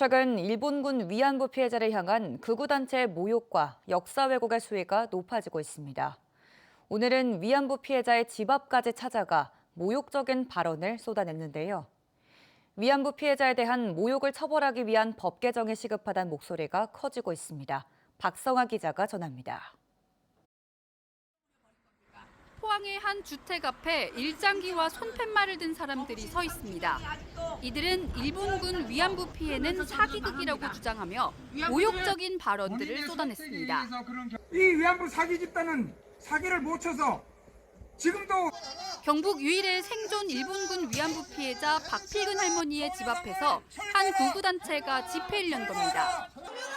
최근 일본군 위안부 피해자를 향한 극우단체의 모욕과 역사 왜곡의 수위가 높아지고 있습니다. 오늘은 위안부 피해자의 집 앞까지 찾아가 모욕적인 발언을 쏟아냈는데요. 위안부 피해자에 대한 모욕을 처벌하기 위한 법 개정이 시급하다는 목소리가 커지고 있습니다. 박성아 기자가 전합니다. 포항의 한 주택 앞에 일장기와 손팻말을 든 사람들이 서 있습니다. 이들은 일본군 위안부 피해는 사기극이라고 주장하며 모욕적인 발언들을 쏟아냈습니다. 이 위안부 사기 집단은 사기를 못 쳐서 지금도 경북 유일의 생존 일본군 위안부 피해자 박필근 할머니의 집 앞에서 한 구구단체가 집회를 연 겁니다.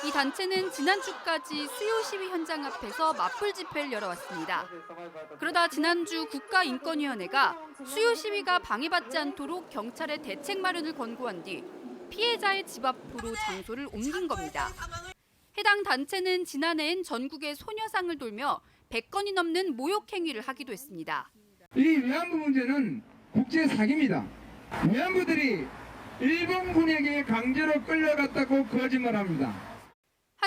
이 단체는 지난주까지 수요 시위 현장 앞에서 맞불 집회를 열어왔습니다. 그러다 지난주 국가인권위원회가 수요 시위가 방해받지 않도록 경찰에 대책 마련을 권고한 뒤 피해자의 집 앞으로 장소를 옮긴 겁니다. 해당 단체는 지난해엔 전국의 소녀상을 돌며 100건이 넘는 모욕 행위를 하기도 했습니다. 이 위안부 문제는 국제 사기입니다. 위안부들이 일본군에게 강제로 끌려갔다고 거짓말합니다.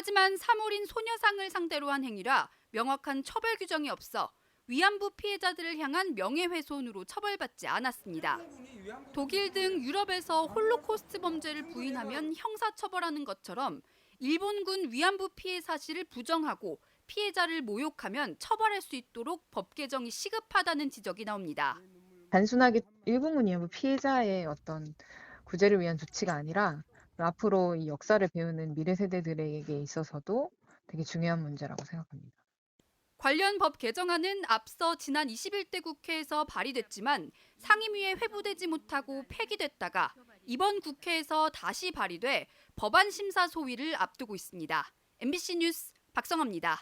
하지만 사물인 소녀상을 상대로 한 행위라 명확한 처벌 규정이 없어 위안부 피해자들을 향한 명예훼손으로 처벌받지 않았습니다. 독일 등 유럽에서 홀로코스트 범죄를 부인하면 형사처벌하는 것처럼 일본군 위안부 피해 사실을 부정하고 피해자를 모욕하면 처벌할 수 있도록 법 개정이 시급하다는 지적이 나옵니다. 단순하게 일본군 위안부 피해자의 어떤 구제를 위한 조치가 아니라 앞으로 이 역사를 배우는 미래 세대들에게 있어서도 되게 중요한 문제라고 생각합니다. 관련 법 개정안은 앞서 지난 21대 국회에서 발의됐지만 상임위에 회부되지 못하고 폐기됐다가 이번 국회에서 다시 발의돼 법안 심사 소위를 앞두고 있습니다. MBC 뉴스 박성아입니다.